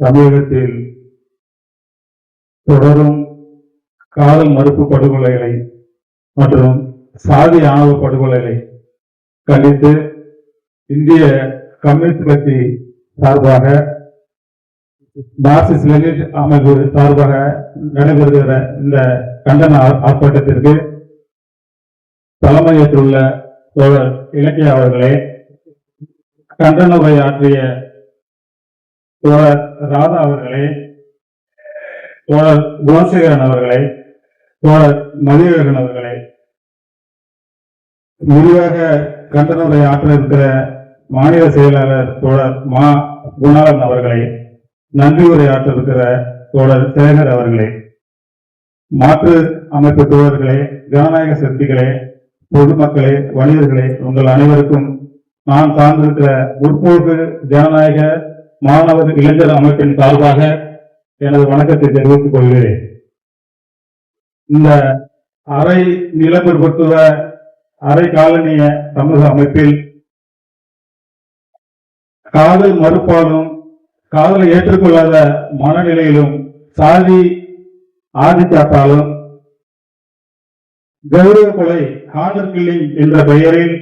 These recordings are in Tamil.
தமிழகத்தில் தொடரும் காதல் மறுப்பு படுகொலைகளை மற்றும் சாதி ஆணவ படுகொலைகளை கண்டித்து இந்திய கம்யூனிஸ்ட் கட்சி சார்பாக மார்க்சிஸ்ட் லெனின் அமைப்பு சார்பாக நடைபெறுகிற இந்த கண்டன ஆர்- ஆர்ப்பாட்டத்திற்கு தலைமையேற்றுள்ள தோழர் இலக்கிய அவர்களே கண்டன உரையாற்றிய ஆற்றிய தோழர் ராதா அவர்களே தோழர் குணசேகரன் அவர்களே தோழர் மதியழகன் அவர்களே விரிவாக கண்டன உரை ஆற்ற இருக்கிற மாநில செயலாளர் தோழர் மா. குணாளன் அவர்களை நன்றி உரை ஆற்ற இருக்கிற தோழர் சேகர் அவர்களே மாற்று அமைப்பு தோழர்களே ஜனநாயக சக்திகளே பொதுமக்களே வணிகர்களே உங்கள் அனைவருக்கும் நான் சார்ந்திருக்கிற முற்போக்கு ஜனநாயக மாணவர் இளைஞர் அமைப்பின் சார்பாக எனது வணக்கத்தை தெரிவித்துக் கொள்கிறேன். இந்த அரை நிலப்பிற்பத்துவ அரை காலனிய சமூக அமைப்பில் காதல் மறுப்பாலும் காதலை ஏற்றுக்கொள்ளாத மனநிலையிலும் சாதி ஆதித்தாத்தாலும் கௌரவ கொலை ஹானர் கில்லிங் என்ற பெயரில்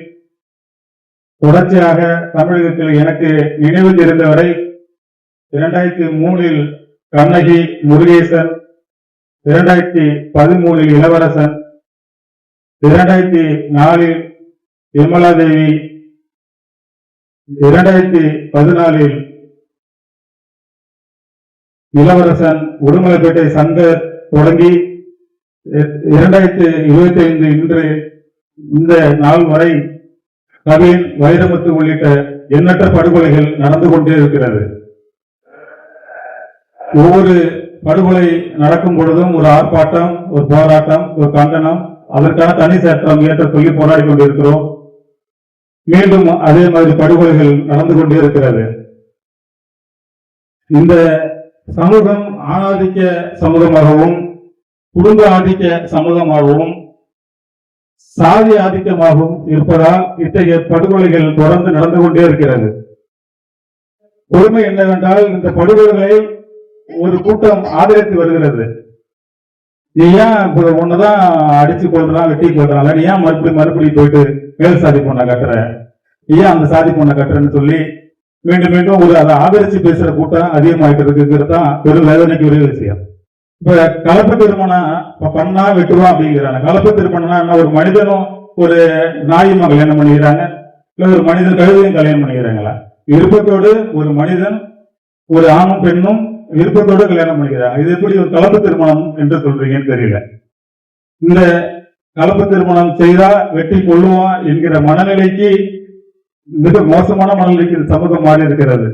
தொடர்ச்சியாக தமிழகத்தில் எனக்கு நினைவில் இருந்தவரை இரண்டாயிரத்தி மூணில் கண்ணகி முருகேசன். இரண்டாயிரத்தி பதிமூணில் இளவரசன். இரண்டாயிரத்தி நாலில் விமலா இரண்டாயிரத்தி பதினாலில் இளவரசன் உடுமலைப்பேட்டை சங்கர் தொடங்கி இரண்டாயிரத்தி இருபத்தி ஐந்து இன்று இந்த நாள் வரை கவின் வைரமுத்து உள்ளிட்ட எண்ணற்ற படுகொலைகள் நடந்து கொண்டே இருக்கிறது. ஒவ்வொரு படுகொலை நடக்கும் பொழுதும் ஒரு ஆர்ப்பாட்டம் ஒரு போராட்டம் ஒரு கண்டனம் அதற்கான தனி சட்டம் இயற்ற சொல்லி போராடி கொண்டிருக்கிறோம். மீண்டும் அதே மாதிரி படுகொலைகள் நடந்து கொண்டே இருக்கிறது இந்த சமூகம் ஆணாதிக்க சமூகமாகவும் குடும்ப ஆதிக்க சமூகமாகவும் சாதி ஆதிக்கமாகவும் இருப்பதால் இத்தகைய படுகொலைகள் தொடர்ந்து நடந்து கொண்டே இருக்கிறது. பொறுமை என்னவென்றால் இந்த படுகொலைகளை ஒரு கூட்டம் ஆதரித்து வருகிறது. நீ ஏன் ஒண்ணுதான் அடிச்சு கொள்றான் வெட்டி கொள்றான் நீ ஏன் மறுபடியும் மறுபடியும் போயிட்டு மேல் சாதி பொண்ணை கட்டுற? ஏன் அந்த சாதி பொண்ணை கட்டுறன்னு சொல்லி மீண்டும் மீண்டும் ஒரு அதை ஆதரிச்சு பேசுற கூட்டம் அதிகமாயிட்டு இருக்குங்கிறது தான் பெரும் வேதனைக்கு ஒரே விஷயம். இப்ப கலப்பு திருமணம் பண்ணா வெட்டுவான் அப்படிங்கிறாங்க. கலப்பு திருமணம்னா என்ன? ஒரு மனிதனும் ஒரு நாயும் கல்யாணம் பண்ணிக்கிறாங்க? இல்ல ஒரு மனிதன் கழுதையும் கல்யாணம் பண்ணிக்கிறாங்களா? விருப்பத்தோடு ஒரு மனிதன் ஒரு ஆணும் பெண்ணும் விருப்பத்தோட கல்யாணம் பண்ணிக்கிறாங்க. இது எப்படி ஒரு கலப்பு திருமணம் என்று சொல்றீங்கன்னு தெரியல. இந்த கலப்பு திருமணம் செய்தா வெட்டி கொள்ளுவோம் என்கிற மனநிலைக்கு மிக மோசமான மனநிலைக்கு இந்த சமூகம் மாறி இருக்கிறது.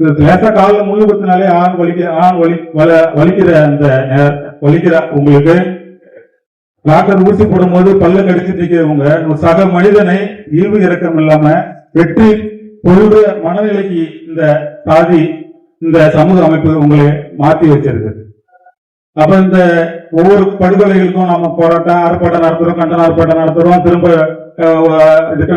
இது லேசா காலில் முள்ளு குத்தினாலே ஆண் வலிக்க ஆண் வலி வல- வலிக்கிற அந்த வலிக்கிற உங்களுக்கு டாக்டர் ஊசி போடும்போது பல்ல கடிச்சிட்டு இருக்கிறவங்க ஒரு சக மனிதனை இழிவு இறக்கம் இல்லாம வெற்றி கொள்ற மனநிலைக்கு இந்த சாதி இந்த சமூக அமைப்பு உங்களை மாற்றி வச்சிருக்கு. அப்ப இந்த ஒவ்வொரு படுகொலைகளுக்கும் நம்ம போராட்டம் ஆர்ப்பாட்டம் நடத்துறோம் கண்டன ஆர்ப்பாட்டம் நடத்துறோம் திரும்ப இதுக்கு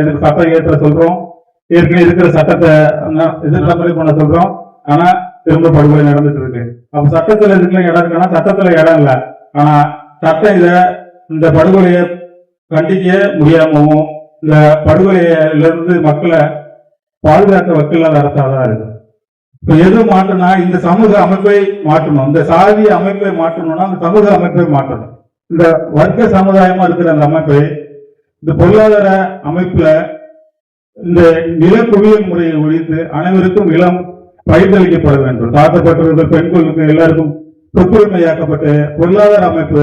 இதுக்கு சட்டம் ஏற்ற சொல்றோம். ஏற்கனவே இருக்கிற சட்டத்தை ந- இது நடைமுறை பண்ண சொல்றோம். ஆனா திரும்ப படுகொலை நடந்துட்டு இருக்கு. அப்ப சட்டத்துல இதுக்குள்ள இடம் இருக்குன்னா சட்டத்துல இடம் இல்லை. ஆனா சட்டம் இத இந்த படுகொலையை கண்டிக்க முடியாமவும் இந்த படுகொலையில இருந்து மக்களை பாதுகாக்க வக்கீலாக அரசாக தான் இருக்கு. எது மாற்றணும்னா இந்த சமூக அமைப்பை மாற்றணும். இந்த சாதி அமைப்பை மாற்றணும்னா அந்த சமூக அமைப்பை மாற்றணும். இந்த வர்க்க சமுதாயமா இருக்கிற அந்த அமைப்பை இந்த பொருளாதார அமைப்புல இந்த நில குவியல் முறையை ஒழித்து அனைவருக்கும் நிலம் பயிர்ந்தளிக்கப்பட வேண்டும். தாக்கப்பட்டவர்கள் பெண்களுக்கு எல்லாருக்கும் சொத்துரிமையாக்கப்பட்டு பொருளாதார அமைப்பு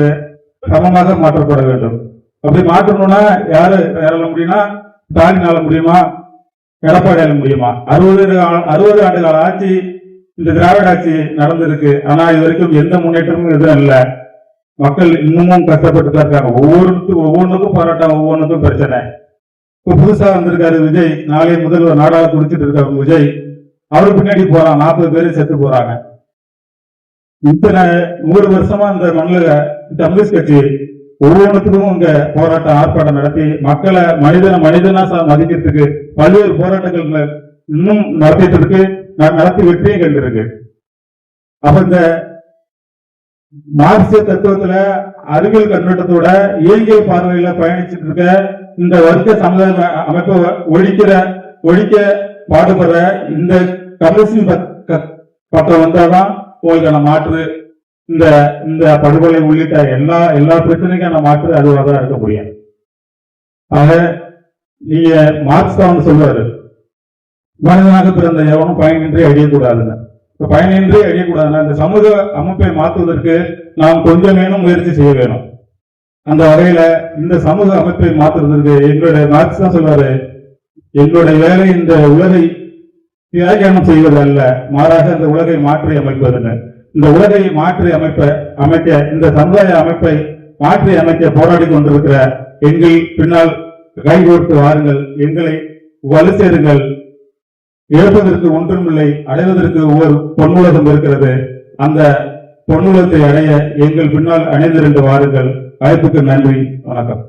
சமமாக மாற்றப்பட வேண்டும். அப்படி மாற்றணும்னா யாரு யாரால முடியும்னா ஸ்டாலினால முடியுமா? எடப்பாடி முடியுமா அறுபது அறுபது ஆண்டு கால ஆட்சி இந்த திராவிட ஆட்சி நடந்திருக்கு. ஆனா இது வரைக்கும் எந்த முன்னேற்றமும் எதுவும் இல்லை. மக்கள் இன்னமும் கஷ்டப்பட்டு தான் இருக்காங்க. ஒவ்வொருத்துக்கும் ஒவ்வொன்றுக்கும் போராட்டம் ஒவ்வொன்றுக்கும் பிரச்சனை. இப்போ புதுசாக வந்திருக்காரு விஜய். நாளை முதல்வர் நாடாளு குடிச்சிட்டு இருக்காரு விஜய். அவர் பின்னாடி போறான் நாற்பது பேர் செத்து போறாங்க. இத்தனை நூறு வருஷமா இந்த மண்ணில் கம்யூனிஸ்ட் கட்சி ஒவ்வொன்றுத்துக்கும் இங்க போராட்டம் ஆர்ப்பாட்டம் நடத்தி மக்களை மனிதன மனிதனா மதிக்கிறதுக்கு பல்வேறு போராட்டங்கள் இன்னும் நடத்திட்டு இருக்கு ந- நடத்தி வெற்றியும் கண்டிருக்கு. அப்ப இந்த மார்க்சிய தத்துவத்துல அறிவியல் கண்ணோட்டத்தோட இயங்கியல் பார்வையில பயணிச்சுட்டு இருக்க இந்த வர்க்க சமுதாய அமைப்பை ஒழிக்கிற ஒழிக்க பாடுபடுற இந்த கமிஷன் பக்- பக்கம் வந்தாதான் உங்களுக்கான மாற்று இந்த இந்த படுகொலை உள்ளிட்ட எல்லா எல்லா பிரச்சனைக்கான மாற்று அதுவாக தான் இருக்க முடியும் ஆக நீங்க மார்க்ஸ் தான் வந்து சொல்றாரு மனிதனாக பிறந்த எவனும் பயனின்றி அழியக்கூடாதுன்னு. இப்ப பயனின்றி அழியக்கூடாதுன்னா இந்த சமூக அமைப்பை மாற்றுவதற்கு நாம் கொஞ்சமேனும் முயற்சி செய்ய வேணும். அந்த வகையில இந்த சமூக அமைப்பை மாற்றுறதுக்கு எங்களுடைய மார்க்ஸ் தான் சொல்றாரு எங்களுடைய வேலை இந்த உலகை தியாகியானம் செய்வது அல்ல மாறாக இந்த உலகை மாற்றி அமைப்பதுன்னு. இந்த உலகை மாற்றி அமைப்ப அமைக்க இந்த சமுதாய அமைப்பை மாற்றி அமைக்க போராடி கொண்டிருக்கிற எங்கள் பின்னால் கைகோர்த்து வாருங்கள். எங்களை வலு சேருங்கள். இழப்பதற்கு ஒன்றுமில்லை அடைவதற்கு ஒரு பொன்னுலகம் இருக்கிறது. அந்த பொன்னுலகத்தை அடைய எங்கள் பின்னால் அணைந்திருந்து வாருங்கள். வாய்ப்புக்கு நன்றி வணக்கம்.